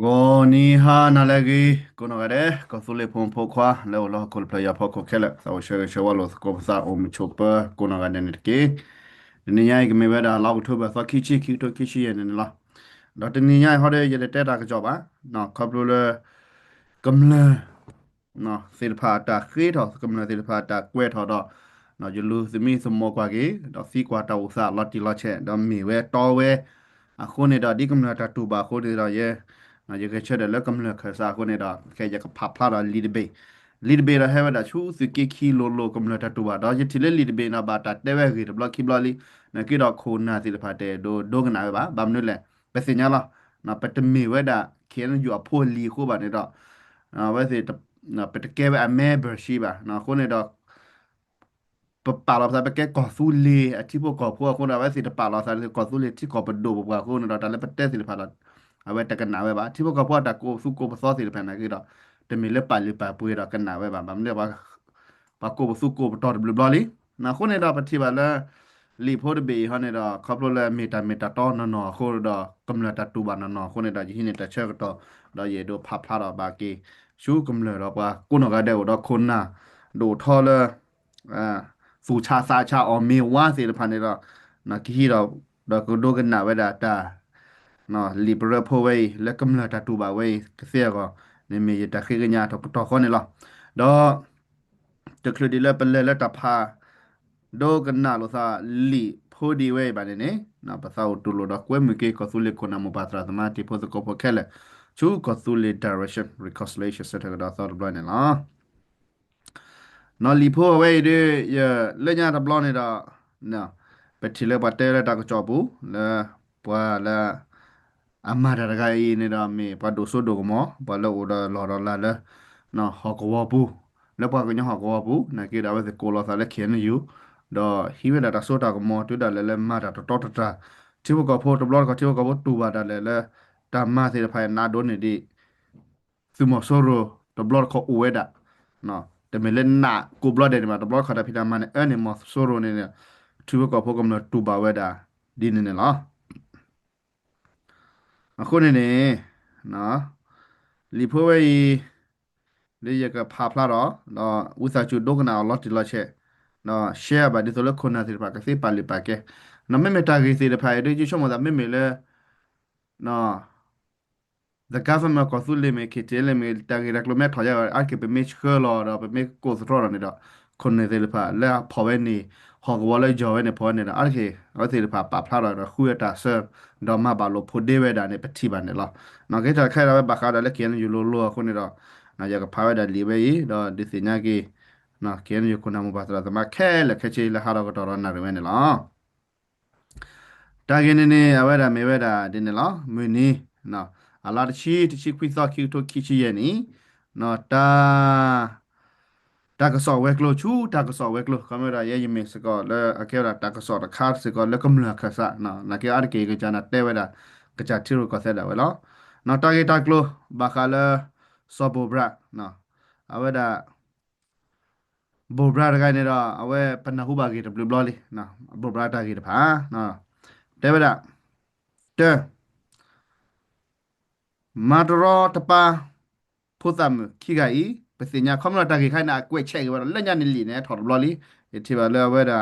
go ni ha na lagi kono gare ko sule pom po kwa le lo ko playa po ko kele sa o shere shewa lo ko sa o mi chopa kono gane ne ke ni ya ke me bada la utho ba sa ki chi ki to ki chi ye ne la do te ni ya ho de ye le te da ka jo ba no ko lo le kam le no sil pha ta khi tho kam le sil pha ta kwe tho do no ju lu si mi so mo kwa ke do si kwa ta u sa lot ti lot che do mi we to we အခုနေတော့ဒီကမ္ဘာတာတူပါခိုးနေတော့ရဲ့ ဝဲတော်ဝဲအခုနေတော့ဒီကမလတာတူပါခိုးနေတော့ရဲ့နော်ရကချက်တယ်လက်ကမလခစားခုနေတော့ခဲရကဖဖလာတော့လီဒဘေလီဒဘေရဟဲဝဒါချူစကီခီလိုလိုကမလတာတူပါတော့ယတီလေလီဒဘေနာဘာတာတဲဝဲဂီဘလကီဘလလီနကီတော့ခိုနာစီလဖာတဲဒိုဒိုကနာပဲပါဘာမနုလဲပစညာလားနော်ပတမီဝဲဒါခဲနယူအဖိုလီခိုပါနေတော့နော်ဝဲစီနော်ပတကဲပဲအမဲဘရှိပါနော်ခုနေတော့ပပါလာစားပကဲကောဆူလီအတိပိုကောဖိုခုနဝဲစီတပါလာစားကောဆူလီတိကောပဒိုဘကွာခုနေတော့တလည်းပတဲစီလဖာလာအဝဲတကနာ ဝဲပါတိဘကပွားတကိုစုကိုပစောစီဖန်နာကိတော့တမီလက်ပါလိပါပွေးတော့ကနာဝဲပါဗမနေ့ပါပါကိုစုကိုပတော်ဘလဘလီနာခုနေတော့ပတိပါလာလီဖို့ဘေဟနေတော့ခပ်လို့လဲမီတာမီတာတော့နော်ခိုးတော့ကမ္လတာတူပါနော်ခုနေတော့ဒီနေတာချက်တော့တော့ရေတော့ဖဖလာတော့ပါကေရှုကမ္လတော့ပါကိုနော်ကတဲ့တော့ခုနာဒိုထော်လဲအာဖူချာစာချာအော်မေဝါစီဖန်နေတော့နာကီတော့ တော့ကိုဒိုကနာဝဲတာတာနော် liberal po way လက်ကမလာတတူပါ way ကစီကောနေမီတခိကညာတော့တော့ခေါနေလားတော့တခရဒီလပလဲလက်တဖာဒိုကနာလို့သာလီဖိုဒီဝဲပါနေနော်ပသောတူလို့တော့ကွဲမကေကဆူလေကိုနမပါတရာသမတီဖို့စကောပခဲလေချူကဆူလေ direction reconciliation စတဲ့ကတော့သောဘလနေလားနော်လီဖိုဝဲဒီရလက်ညာတဘလနေတာနော်ပတိလေပတ်တဲလက်တကကြောဘူးလာပွာလာ အမရရဂိုင်းနေတော့မေပဒိုဆိုဒိုမောဘလောဒလော်လာလာနော်ဟောကဝဘူးလက်ပွားကညဟောကဝဘူးနကေဒါဝဲကိုလောစာလက်ခဲနေယူတော့ဟီဝဲတာဆိုတာကမောတူတာလဲလဲမာတာတော်တော်တာတိဘကဖို့တဘလော့ကတိဘကဖို့တူပါတာလဲလဲတာမသေဖိုင်နာဒိုနေဒီသူမဆိုရိုတဘလော့ကအိုဝဲတာနော်တမလဲနာကိုဘလော့တယ်မှာတဘလော့ခတာဖိတာမန်အဲနေမဆိုရိုနေနေသူဘကဖို့ကမလို့တူပါဝဲတာဒီနေနေလား အခုနေနေနော်လီဖိုဝဲလေရကဖာဖလာတော့နော်ဥစာချူဒုကနာလော့တီလော့ချက်နော် share ပါဒီဆိုလခုနာစီပါကစေပါလီပါကဲနော်မေမေတာဂီစီတဖိုင်ဒီချူရှမဒါမေမေလေနော် the government ကသုလေမေခေတဲလေမေတာဂီရကလိုမဲထော်ရအကေပမေချခလောတော့ပမေကိုစထော်ရနေတော့ခုနေသေးလပါလဲဖော်ဝဲနေ ဟောကဝလဲဂျော်ဝဲနေဖော်နေတာအဲ့ဒီအဲ့ဒီပါပါဖလာတော့ခူရတာဆာတော့မပါလို့ဖို့ဒေဝဲတာနေပတိပါနေလားနော်ကေတာခဲရပဲဘာခါတယ်လေကင်းယူလို့လို့ခုနေတော့နော်ရကဖာဝဲတာလီပဲတော့ဒီစညာကေနော်ကင်းယူခုနမပါသလားသမခဲလက်ခဲချေလဟာတော့တော့နာရမဲနေလားတာကင်းနေနေအဝဲတာမေဝဲတာဒီနေလားမွေနီနော်အလာတချီတချီခွိသောကျူတိုခိချီယနီနော်တာ တာကဆောဝဲကလိုချူတာကဆောဝဲကလိုကင်မရာရဲ့ယမင်စကောလဲအကေရာတာကဆောတခါစကောလဲကမလာခဆာနော်နကေအာကေကကြနာတဲဝဲတာကကြတီရိုကဆက်တယ်ဝဲလောနော်တာကေတာကလိုဘာခါလဲဆောဘောဘရာနော်အဝဲတာဘောဘရာတကနေတော့အဝဲပနဟုဘာကေတဘလဘလလီနော်ဘောဘရာတာကေတဖာနော်တဲဝဲတာတဲမာတရောတပါဖုသမခိဂိ ပစညာခမလာတကေခိုင်နာကွဲ့ချက်ရလက်ညနေလီနေထော်ဘလလီဒီပါလဲဝဲတာ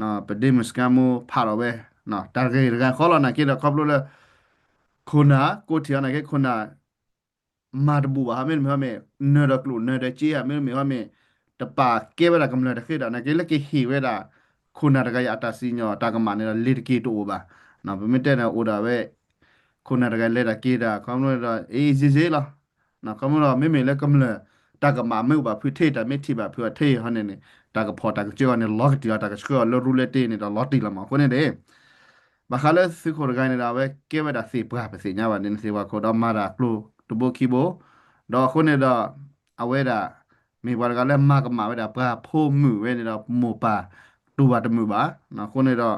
နော်ပဒိမစကမူဖာရဝဲနော်တာကေရကခေါ်လာနာကေတော့ကဘလလခုနာကိုတီယနာကေခုနာမာတဘူဘာမဲမဲမဲနော်ဒကလူနော်ဒချီယမဲမဲမဲတပါကေဝဲတာကမလာတခေတာနာကေလက်ကေဟီဝဲတာခုနာတကရအတာစီညောတာကမနေလစ်ကေတိုဘာနော်ဗမတဲ့နော်အိုဒါဝဲခုနာတကလက်တာကေတာခေါမလို့တော့အေးစီစီလားနော်ခေါမလို့မေမေလက်ကမလဲ တာကမာမေဘာဖွေထေတာမေတိဘာဖွေထေဟနေနေတာကဖော်တာကကျော်နေလော့တီတာကစကောလော်ရူလက်တေနေတာလော့တီလာမခုနေတယ်ဘာခါလဲစခိုရဂိုင်းနေတာပဲကဲဝတာစီပွားပစီညာပါနေစီဝါခေါ်တော့မာရာကလိုတဘခီဘိုတော့ခုနေတော့အဝဲတာမေဘာကလည်းမကမာဝဲတာဘာဖိုးမှုဝဲနေတော့မိုပါတူပါတမှုပါနော်ခုနေတော့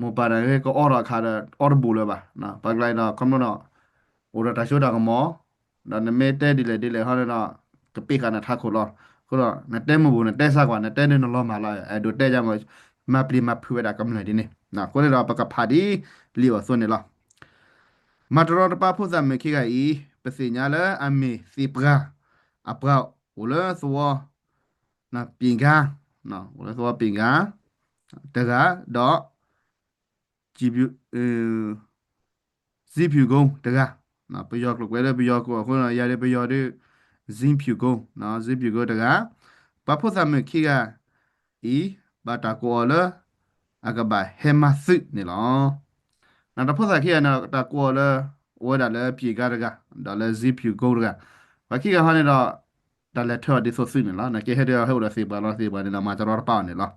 မိုပါရဲကအော်ရခါတော့အော်ဘူလဲပါနော်ဘက်လိုက်တော့ကမ္မတော့အိုရတာရှိုးတာကမောဒါနမေတဲဒီလေဒီလေဟော တပိကနာထခိုလောခိုလောနတဲမဘူးနတဲဆကွာနတဲနေနလောမာလာအဲဒိုတဲကြမမပလီမဖွေတာကမ္နေဒီနေနာကိုလေတော့ပကဖာဒီလီဝဆွနေလောမတရောတပါဖုဇမေခိကဤပစိညာလအမီစီပရာအပရာဝလသောနာပင်ကာနော်ဝလသောပင်ကာတကတော့ဂျီပြူအဲဇီပြူကုန်းတကနော်ပျော်ကလကွဲလေပျော်ကိုအခုရရပျော်တဲ့ ဇင်းဖြူကုန်းနော်ဇင်းဖြူကုန်းတကပဖို့သမခိကဤဘာတာကောလအကဘာဟေမစစ်နေလောနော်တဖို့သခိကနော်တာကောလဝဒါလေပြေကတကဒါလေဇီဖြူကုန်းတကဘာခိကဟာနေတော့ဒါလေထော်ဒီဆိုစစ်နေလားနော်ကေဟဲတဲ့ဟဲ့လို့စေပါလားစေပါနေမှာကျွန်တော်ပါနေလား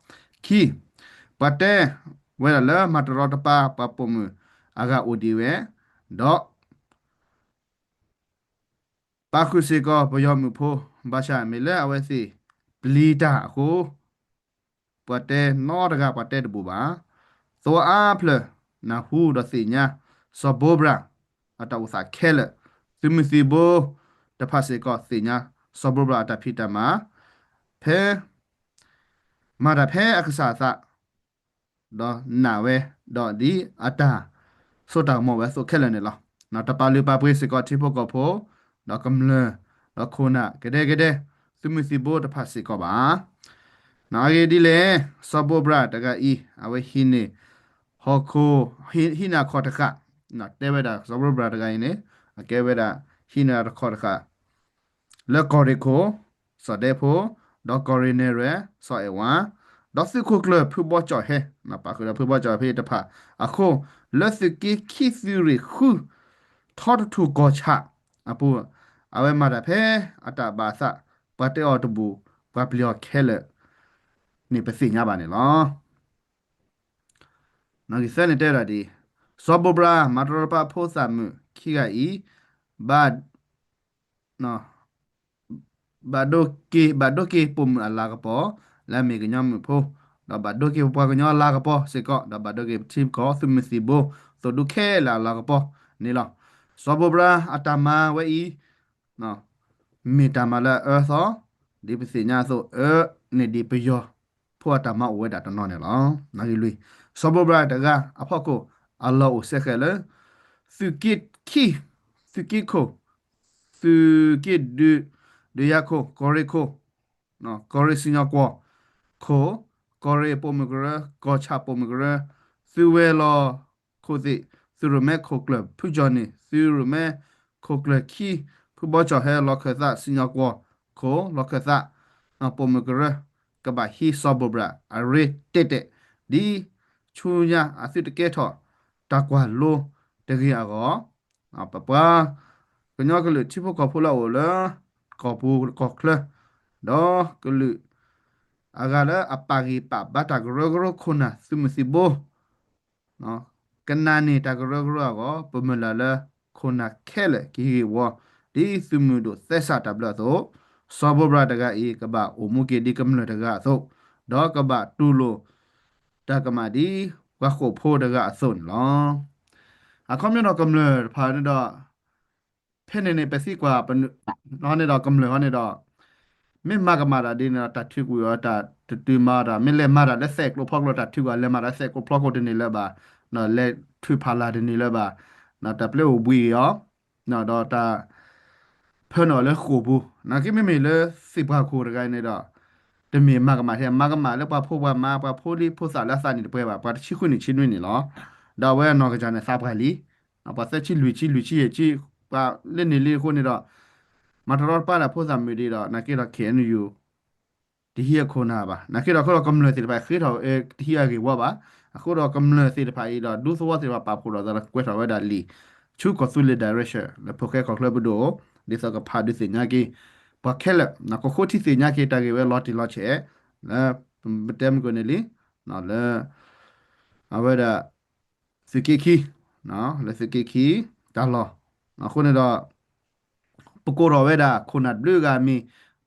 ခီပတ်တဲဝဲလာမတရတပါပပမှုအကအိုဒီဝဲတော့ ပါခုစီကောဘယောမှုဖိုးဘာရှာမီလဲအဝဲစီပလီတာကိုပတ်တဲနောတကပတ်တဲတပူပါသောအားဖလနာဟူဒစီညာစဘောဘရာအတဝစာခဲလသူမစီဘိုတဖစီကောစီညာစဘောဘရာတဖိတမှာဖဲမာဒဖဲအခစာသတော့နာဝဲတော့ဒီအတာဆိုတာမောဝဲဆိုခဲလနေလားနော်တပါလူပါပွေးစကောတိဖို့ကောဖို့ တော့ကမလတော့ခုနာကတဲ့ကတဲ့သူမစီဘိုတဖစီကောပါနာရီဒီလေစဘောဘရာတကဤအဝဲဟင်းနေဟောခိုဟိဟိနာခေါ်တခနော်တဲဝဲတာစဘောဘရာတကင်းနေအကဲဝဲတာဟိနာခေါ်တခလက်ကော်ရီကိုစော်တဲ့ဖို့ဒေါ်ကော်ရီနေရစော်အဝါဒေါ်စခုကလဖူဘောချောဟဲနပါကလဖူဘောချောဖေးတဖအခုလက်စကီခီစီရီခုထော်တူကောချအပူ အဝဲမာတာဖဲအတာဘာသပတ်တေအော်တဘူပပလျော်ခဲလက်နေပစိညာပါနေလောနော်ဒီစနေတဲ့ရဒီစောဘဘရာမာတရပဖိုးစာမှုခိကဤဘတ်နော်ဘတ်ဒိုကေဘတ်ဒိုကေပုံအလာကပေါ်လာမေကညမဖိုးတော့ဘတ်ဒိုကေပွားကညလာကပေါ်စေကောတော့ဘတ်ဒိုကေချစ်ကောသူမစီဘိုဆိုဒုခဲလာလာကပေါ်နေလောစောဘဘရာအတမဝဲဤ နော်မေတ္တာမလာအသောဒီပစိညာဆိုအနေဒီပယောဖောတာမဝဲတာတနော်နေလောနာကြီးလွေစောဘဘရာတကအဖောက်ကိုအလောကိုဆက်ခဲလေစုကိခီစုကိခိုစုကိဒူဒူယာခိုကိုရီခိုနော်ကိုရီစင်ယာကွာခိုကိုရီပိုမဂရကောချာပိုမဂရစုဝဲလောခိုစီစုရမဲခိုကလပ်ဖူဂျော်နီစုရမဲခိုကလပ်ခီ ဖူဘောချောဟဲလောခသစင်ယာကွာခိုလောခသအပိုမဂရကဘာဟီဆောဘဘရာအရေတက်တက်ဒီချူညာအစစ်တကဲထော်တကွာလိုတကယ်အောအပပကညောကလူချိဖို့ကဖိုလာဝလာကပူကခလတော့ကလူအဂါလာအပါဂီပဘတာဂရဂရခုနာစုမစီဘောနော်ကနာနေတာဂရဂရကောပမလာလာခုနာခဲလေကီဝ ဒီစုမှုတို့သက်စာတဘလတော့စောဘဘရတကအေကဘာအိုမူကေဒီကမလတကသို့တော့ကဘာတူလိုတကမာဒီဝါခိုဖိုးတကအစွန်လောအခုမြတော့ကမလဖာနေတော့ဖဲနေနေပစီကွာပနော်နေတော့ကမလဟောနေတော့မင်းမကမာတာဒီနာတထုကူရတာတူမာတာမင်းလက်မာတာလက်ဆက်ကလို့ဖောက်လို့တထုကလက်မာတာဆက်ကိုဖလော့ကိုတင်နေလဲပါနော်လက်ထွေဖာလာတင်နေလဲပါနော်တပလေဘွေရောနော်တော့တာ ဖဲနော်လဲခိုဘူးနော်ကိမမေလဲစိပါခိုရကိုင်းနေတော့တမီမကမာထဲမကမာလဲပါဖို့ပါမပါဖို့လီဖို့စာလက်စာနေပွဲပါပါချိခွနေချင်းနေနေလောဒါဝဲနော်ကကြနေစားပါလီအပါဆက်ချီလူချီလူချီရဲ့ချီပါလက်နေလေးခုနေတော့မထရောပါလာဖို့စာမီဒီတော့နာကေတော့ KNU ဒီဟီခုနာပါနာကေတော့ခေါ်ကမ္လစီပါခေတော့အဲဒီဟီကေဝပါအခုတော့ကမ္လစီပါဤတော့ဒုသဝစီပါပါဖို့တော့ဒါကွက်တော့ဝဲဒါလီချူကဆူလီဒါရက်ရှ်လေပိုကေကောကလဘဒို ဒီစကဖာဒီစညာကေပါခဲလနာကိုခိုတီစညာကေတာကေဝဲလော်တီလော်ချေလာဘတမ်ကိုနေလီနော်လေအဝဲဒါစကီခီနော်လေစကီခီဒါလောအခုနေတော့ပကိုရောဝဲဒါခုနတ်ဘလူးကမီ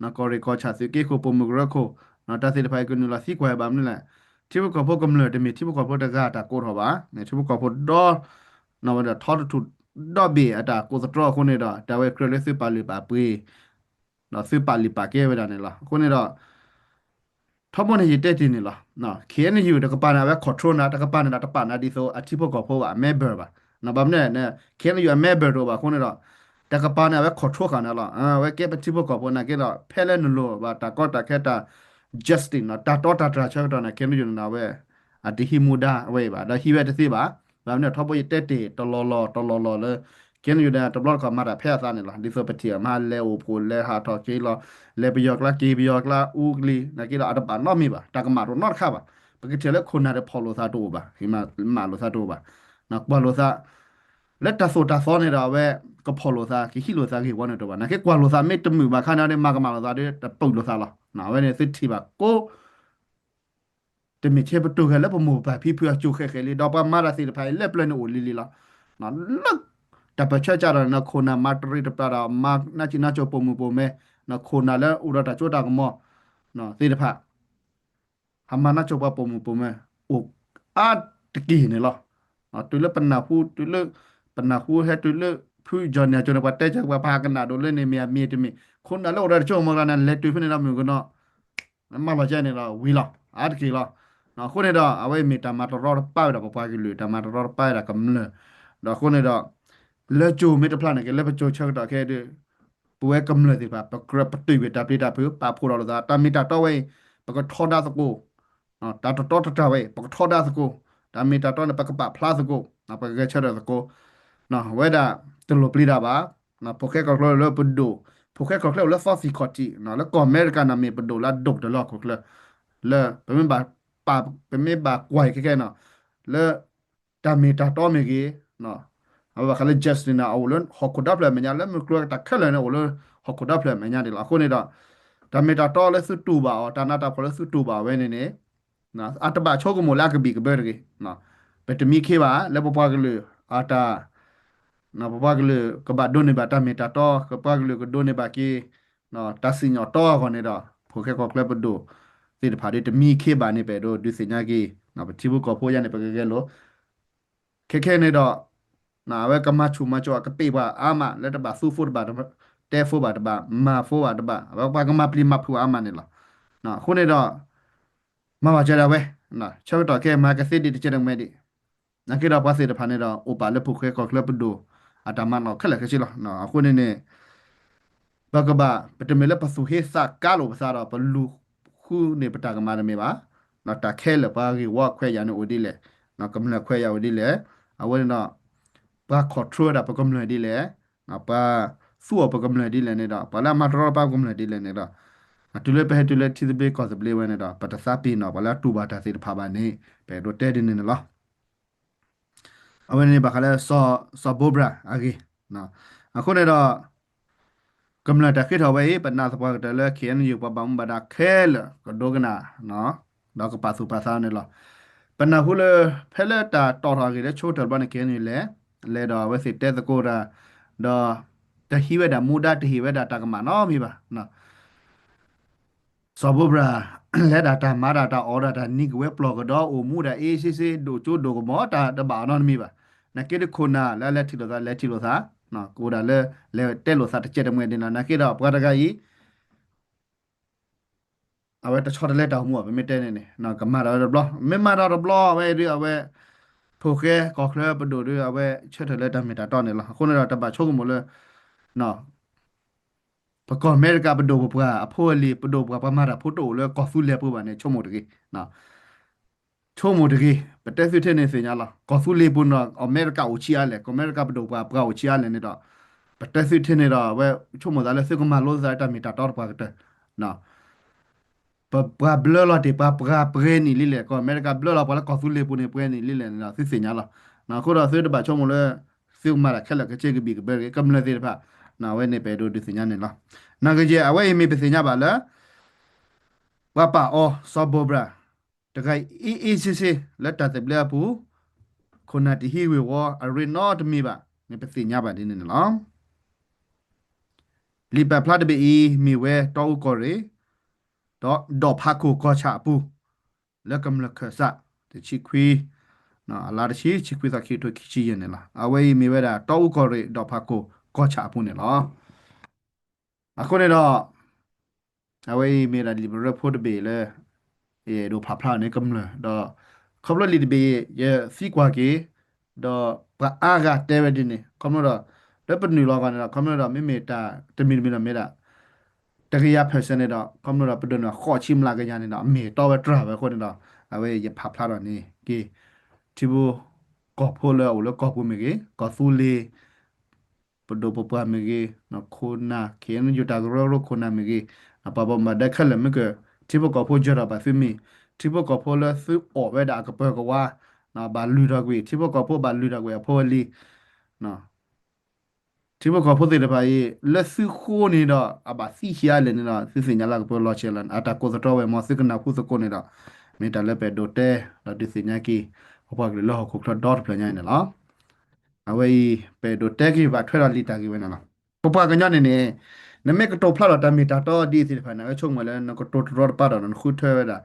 နော်ကော်ရီကောချာစကီကိုပုံမဂရခိုနော်တသီဖိုင်ကနူလာစီကွယ်ဘာမလဲတိဘကောဖို့ကမလတမီတိဘကောဖို့တကတာကိုရောပါနေတိဘကောဖို့ဒေါ်နော်ဝဲဒါထော်တူ ဒေါ်ဘီအတာကိုစထရခုနေတော့တာဝဲခရလက်စပါလီပါပွေးနော်စပါလီပါကဲဝဲဒါနေလားခုနေတော့ထမနေရတဲ့တင်နေလားနော် KNU တကပါနာပဲ control နာတကပါနာတပါနာဒီဆိုအတိဖို့ကောဖို့ပါ member ပါနော်ဘာမနဲ့နဲ့ခဲလျအမဲဘယ်တော့ပါခုနေတော့တကပါနေဝဲခေါ်ထုတ်ခါနေလားအာဝဲကဲပတိဘကောပေါ်နာကေတော့ဖဲလဲနလို့ဘာတာကောတာခဲတာ justin နော်တာတော့တာတာချက်တော့နာခဲလျနာဝဲအတိဟီမူဒါဝဲပါဒါဟီဝဲတသိပါ ဘာမနဲ့ထောက်ပေါ်တက်တေတလောလောတလောလောလေကင်းယူတဲ့တဘလော့ကမှာဖဲစားနေလားဒီဆိုပတီမှာလဲအိုပိုလဲဟာတော့ကေလောလဲဘယောကလာကေဘယောကလာဥကလီနကေလောအတပါနော်မီပါတကမာတော့နော်ခါပါပကတိလဲခုနာတဲ့ဖော်လို့သာတော့ပါဒီမှာမာလို့သာတော့ပါနော်ဘလို့သာလက်တဆိုတာစောနေတာပဲကဖော်လို့သာခိခိလို့သာကိဝနေတော့ပါနကေကွာလို့သာမေတ္တမှုပါခါနာတဲ့မကမာလို့သာတဲ့ပုတ်လို့သာလားနော်ဝဲနေစစ်တီပါကို တမချေပတူခဲလက်ပမှုပါဖိဖိအချိုခဲခဲလေးတော့ပါမာရစီဖိုင်လက်ပလနအိုလီလီလားနော်လက်တပချက်ကြတော့နခိုနာမတရီတပတာမာနာချီနာချိုပုံမှုပုံမဲနခိုနာလဲဥရတာချိုတာကမောနော်သေတဖဟမနာချိုပပုံမှုပုံမဲအိုအာတကီနေလားနော်တူလပနာဖူတူလပနာဖူဟဲတူလဖူဂျော်နေချိုနပတ်တဲချက်ပါပါကနာဒိုလဲနေမီမီတမီခုနာလဲဥရတာချိုမကနာလက်တူဖနေလားမြုကနော်မမကြနေလားဝီလားအာတကီလား နော်ခုနေတော့အဝဲမီတမတ်ရောပေါက်တော့ပွားကလူတမတ်ရောပိုက်တာကမလဲတော့ခုနေတော့လက်ကြိုမေတ္တဖလာနေကလက်ပကြိုချက်တော့ခဲ့တဲ့ပွဲကမလဲဒီပါပကရပတိဝေတာပိတာပပါဖိုတော်သာတမီတာတော့ဝဲပကထောဒါစကိုနော်တာတော်တော်တဝဲပကထောဒါစကိုတမီတာတော့ပကပဖလာစကိုနော်ပကချက်တော့စကိုနော်ဝဲတာတလူပလီတာပါနော်ပိုကဲကောကလောပဒိုပိုကဲကောကလောလက်ဖော်စီခေါတီနော်လက်ကောအမေရိကန်နာမီပဒိုလာဒုတ်တလောကောကလလဲပမဘာ ပါပမေဘာကွိုင်ကဲနော်လဲတမီတာတော့မီကြီးနော်အဘခလည်း Justin အဝလန်ဟခုဒပ်လဲမညာလဲမကလတခက်လဲနော်ဝလဟခုဒပ်လဲမညာဒီလားခုနေတော့တမီတာတော့လဲစုတူပါအော်တာနာတာဖလဲစုတူပါဝဲနေနေနော်အတဘချောကမလာကဘီကဘဲရကြီးနော်ဘယ်တမီခေပါလဲပပကလေအာတာနော်ပပကလေကဘာဒိုနေပါတမီတာတော့ကပကလေကဒိုနေပါကီနော်တဆင်ညတော့ခေါနေတော့ဖိုခဲကောကလပ်ဒို ဒီတဖာဒီတမီခေပါနေပဲတော့ဒီစညာကြီးနော်ပတိဘကောဖိုရနေပကကဲလို့ခဲခဲနေတော့နာဝဲကမချူမချောကပေပါအာမလက်တပါဆူဖို့ပါတဲဖို့ပါတပါမာဖို့ပါတပါဘာပါကမပလီမဖူအာမနေလားနော်ခုနေတော့မမကြရဝဲနော်ချောတော့ကဲမာကစစ်ဒီတဲ့မဲ့ဒီနကေတော့ပါစေတဖာနေတော့အိုပါလက်ဖုခဲကောကလပ်ဒိုအတမနော်ခက်လက်ခရှိလားနော်အခုနေနေဘကဘာပတမေလပစုဟေစကာလိုပစားတော့ဘလူ ခုနေပတာကမာရမေပါနော်တခဲလပါကြီးဝါခွဲရနေဦးဒီလေနော်ကမလခွဲရဦးဒီလေအဝဲနော်ပါခေါ်ထရတာပကမလဒီလေနော်ပါစူပကမလဒီလေနေတော့ပါလာမတော်ပါကမလဒီလေနေတော့တူလေပဲတူလေတီဘေကောစပလေဝဲနေတော့ပတစာပီနော်ပါလာတူပါတာစီတဖာပါနေပဲတော့တဲနေနေလားအဝဲနေပါခလဲဆောဆောဘောဘရာအဂေနော်အခုနေတော့ ကမ္လတာခိထောပဲပနာစပွားတယ်လေခင်ယူပပမ်ဘဒါခဲလကဒိုကနာနော်တော့ကပါစုပါစာနေလားပနာဟုလေဖဲလက်တာတော်တော်ကြီးလေချိုးတယ်ဘာနေခင်ယူလေလေတော့ဝဲစစ်တဲ့ကိုရာတော့တဟိဝဲတာမူဒတဟိဝဲတာတကမနော်မိပါနော်ဆောဘဘရာလက်တာတာမာတာတာအော်ဒါတာနိကဝဲပလော့ကတော့အိုမူဒါအေးစစ်စစ်ဒိုချိုဒိုကမောတာတဘာနော်မိပါနကေတခုနာလဲလက်ထီလို့သာလက်ထီလို့သာ နော်ကိုဒါလဲလဲတက်လို့သာတစ်ချက်တမွေတင်လာနကေတော့ဘွားတကကြီးအဝဲတချော်တလက်တောင်မှုอ่ะမမတဲနေနေနော်ကမာတော့ဘလော့မမတော့ဘလော့ဝဲဒီအဝဲဖိုခဲကောကလပဒိုရအဝဲချက်တလက်တမီတာတော့နေလားခုနတော့တပတ်ချုပ်ကမလို့နော်ပကောအမေရိကပဒိုပပွားအဖိုးလီပဒိုပပွားပမာတာဖိုတိုလဲကောဖူလဲပူပါနေချုံမို့တကြီးနော် ချုံမို့တကြီးပတက်စစ်တဲ့နေစညာလားကောဖူလီပူနော်အမေရိကကိုချီရလဲအမေရိကပဒိုပပွားပကောကိုချီရလဲနေတော့ပတက်စစ်တဲ့နေတော့ဝဲချုံမို့ဒါလဲစကမလို့ဇာတမီတာတော့ပါကတဲ့နော်ပပဘလလတေပပကပရနီလီလေကောအမေရိကဘလလပလာကောဖူလီပူနေပရနီလီလေနော်စစ်စညာလားနော်ခုတော့ဆွေးတပါချုံမို့လဲစစ်မလာခ တပါနာဝဲနေပဲတို့ဒီစညာနေလားနာကကြီးအဝဲမေပစညာပါလားဝပါအောဆောဘောဘရာတခိုင်အီအီစီစီလက်တာတဲ့ဘလပူခုနတဟီဝေဝအရီနော့တမီပါမေပစညာပါဒီနေလားလီပါဖလာတဘီမီဝဲတောက်ကောရီတော့ဒေါ်ဖာကူကောချပူလက်ကမလခဆာတချီခွီနော်အလာတချီချီခွီသခိတိုခိချီရနေလားအဝဲမီဝဲတာတောက်ကောရီဒေါ်ဖာကူကောချပူနေလားအခုနေတော့အဝေးမေရာလီဘရဖို့တဘေလေ အေဒိုဖာဖလာနေကမလတော့ခဘလလီတဘေရဲ့စီကွာကေတော့ပ ba aga tebe dini komro da pe ni lo ga na komro da me me ta te mi mi na me da တကယ်ရဖက်စနေတော့ကမ္ဘာပဒနာခေါ်ချိမလာကညာနေတော့အမေတော့ပဲတရပဲခေါ်နေတော့အဝေးရဖဖလာတော့နေကေတီဘူကောဖိုလောလောကောပူမီကေကောဆူလီပဒိုပပမီကေနခိုနာကေနယူတာဂရောခိုနာမီကေအပပမဒခလမကေ တီဘူကောဖိုဂျရာပါဖီမီတီဘူကောဖိုလောဆူအော်ဝဲတာကပကဝါနော်ဘာလူတော့ကွေတီဘူကောဖိုဘာလူတော့ကွေအဖိုလီနော်ဒီဘကဖို့တဲ့ပါရေလက်စုခိုးနေတော့အပါစီရှာလည်းနေတော့စစ်စင်ညာလာကပေါ်လောချေလန်အတာကိုစတော့ဝဲမစစ်ကနာခုစကိုနေတော့မေတ္တာလက်ပဲဒိုတဲတော့ဒီစင်ညာကီဟောပါကလေးလောခုခတော့ပလညာနေလားအဝေးပဲဒိုတဲကီပါထွဲတော့လီတာကီဝဲနော်ပပကညာနေနေ နမေကတော့ဖလာတော့တမီတာတော့ဒီစီဖာနာချုံမလဲနကတော့တော့ပါတော့နခုထွဲဝဲတာ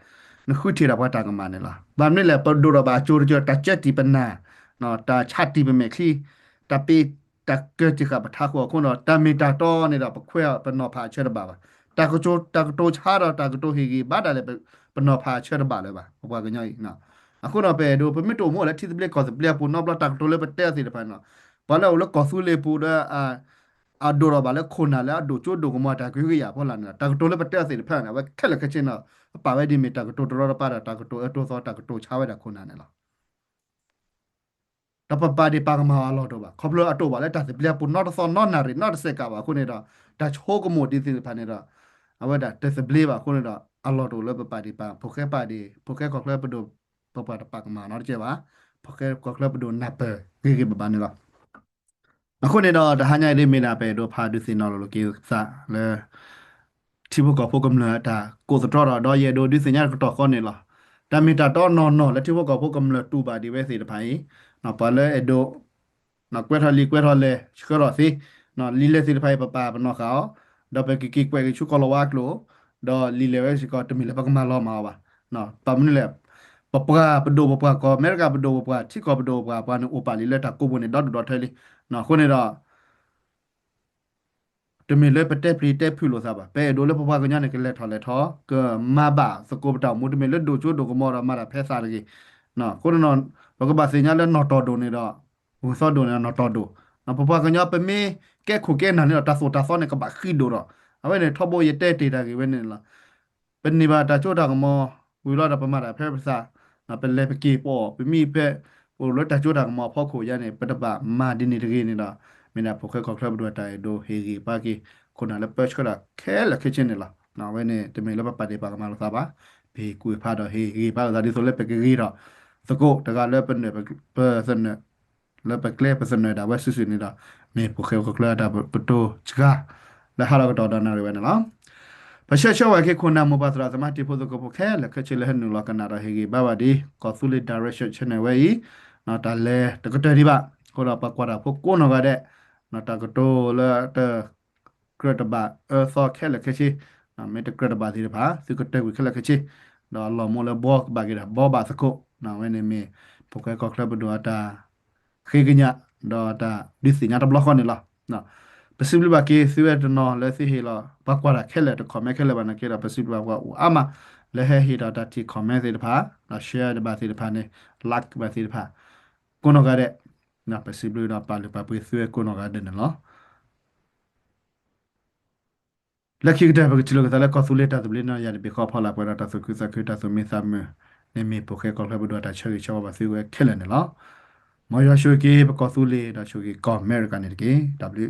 နခုထီတာဘာတာကမနေလားဘာမနေလဲပဒိုတော့ဘာချိုးကြတာချက်တီပနာနော်တာချတ်တီပမေခီတပေတကတိကပထားကိုခုနော်တမီတာတော့နေတော့ပခွဲပနော်ဖာချဲပါပါတကချိုတကတိုချာတော့တကတိုဟီဂီဘာဒါလေပနော်ဖာချဲပါလေပါဘွားကညိုနော်အခုတော့ပဲတို့ပမစ်တိုမို့လဲတီစပလက်ကောစပလက်ပူနော်ဘလတကတိုလေပတဲ့စီတဖန်နော်ဘာလို့လဲကောဆူလေပူတော့အာ အဒိုရပါလေခုနာလေအဒိုချိုဒိုကမတာခွေးရပေါ်လာနေတာတကတိုလေပတဲ့စီတဖန်နော်ပဲခက်လက်ခချင်းတော့ပါဝဲဒီမီတကတိုတော်ပါတာတကတိုအတိုသောတကတိုချာဝဲတာခုနာနေလားတပပဒီပါကမာလောတော့ပါခေါပလအတော့ပါလဲတစပလက်ပူနော့သောနော့နာရီနော့စက်ကပါခုနေတော့ဒါချိုးကမိုဒီစီဖာနေတော့အဝဒတစပလေးပါခုနေတော့အလောတော့လပပါဒီပါဖိုခဲပါဒီဖိုခဲခေါပလပဒိုပပတပါကမာနော်ကြပါဖိုခဲခေါပလပဒိုနပ်ပဂေဂေပပါနေတော့ အခုနေတော့တဟညာလေးမေနာပဲတို့ဖာဒူစင်နော်လို့ကေစားလဲတီဘကဖိုကမလာတာကိုစတော်တော့ရဲတို့ဒီစညာကတော့ခေါနေလားတမီတာတော့နော်နော်လက်တီဘကဖိုကမလာတူပါဒီပဲစီတဖိုင်နော်ပါလဲအဒိုနော်ကွဲထလီကွဲထလဲချကရစီနော်လီလေစီဖိုင်ပပပနော်ခါတော့ပဲကီကီကွဲကီချူကလောဝါကလိုတော့လီလေဝဲစီကတမီလေပကမလောမှာပါနော်ပမနီလေပပကပဒိုပပကောအမေရိကပဒိုပပချီကောပဒိုပပပါနဥပါလီလက်တာကိုဘုန်ဒေါတ်ဒေါတ်ထဲလီ နော်ခုနေတော့တမီလေပတက်ပရီတက်ဖူလို့စားပါပဲဒိုလေပပကညာနေကလက်ထော်လက်ထော်ကမဘာစကိုပတောင်မူတမီလေဒိုချိုဒိုကမောရမာရဖဲစားကြီးနော်ခုနော်ဘကဘာစညာလဲနော်တော်ဒိုနေတော့ဘူစောဒိုနေနော်တော်ဒိုနော်ပပကညာပမေကဲခုကဲနာနေတော့တဆောတဆောနေကဘာခိဒိုတော့အဝဲနေထောဘောရတဲ့တေတာကြီးဝဲနေလားပနိဘာတာချိုတာကမောဝီလာတာပမာတာဖဲပစာနော်ပလဲပကေပေါ်ပမိဖဲ ဟိုလတာချိုတာကမောဖောက်ခိုရနေပတပမာဒီနေတကြီးနေတော့မင်းပိုခဲကောက်ခလဘဒတိုင်ဒိုဟေဂီပါကီခုနလည်းပတ်ချကလာခဲလက်ခချင်းနေလားနော်ဝဲနေတမင်လည်းပတ်တယ်ပါကမလို့သာပါဘေးကွေဖာတော့ဟေဂီပါဒါဒီဆိုလည်းပကေကြီးတော့စကုတကလည်းပနေပစနေလည်းပကလေပစနေတာဝက်ဆူနေတာမေပိုခဲကောက်လာတာပတိုချကလည်းဟာတော့တော်တော်နာရဝဲနော် ပရှချဝကေခုနာမဘသရာသမတိဖို့ကပိုခဲလက်ခချလဟနူလကနာရဟေဂီဘာဝဒီကောသုလီဒါရက်ရှ်ချနေဝဲဤနော်တလဲတကတရီပါကိုရပကွာတာဖို့ကိုနော်ကတဲ့နော်တကတိုလာတကရတဘာအသောခဲလက်ခချီနော်မေတကရတဘာဒီပါစကတဲ့ဝ ခဲလက်ခချီနော်လောမောလဘောဘာဂီရာဘောဘာစကုနော်ဝဲနေမေပိုခဲကောက်ခလဘဒူအတာခေကညာဒေါ်တာဒီစီညာတဘလခွန်နေလားနော်ပစီဘလဘကေစီဝဲတနော်လက်စီဟီလာဘကွာရခဲလက်တခေါ်မဲခဲလက်ဘာနကေရာပစီဘလဘကွာအာမလဲဟဲဟီတာတီခေါ်မဲစီတဖာနော် share တပါစီတဖာနေ like ပါစီတဖာကိုနော်ကတဲ့နော်ပစီဘလတော့ပါလပါပွေဆွဲကိုနော်ကတဲ့နော်လက်ခိကတဲ့ဘကချလောကတလည်းကောဆူလက်တာတဘလနာရတဲ့ဘေခေါ်ဖော်လာပွားတာဆုခုစခွတာဆုမင်းသမနေမီပိုခဲကောက်လှဘဒတာချေချောပါစီဝဲခဲလည်းနော်မော်ရရှိုကေဘကောဆူလေတာရှိုကေကောအမေရိကန်နေကေ W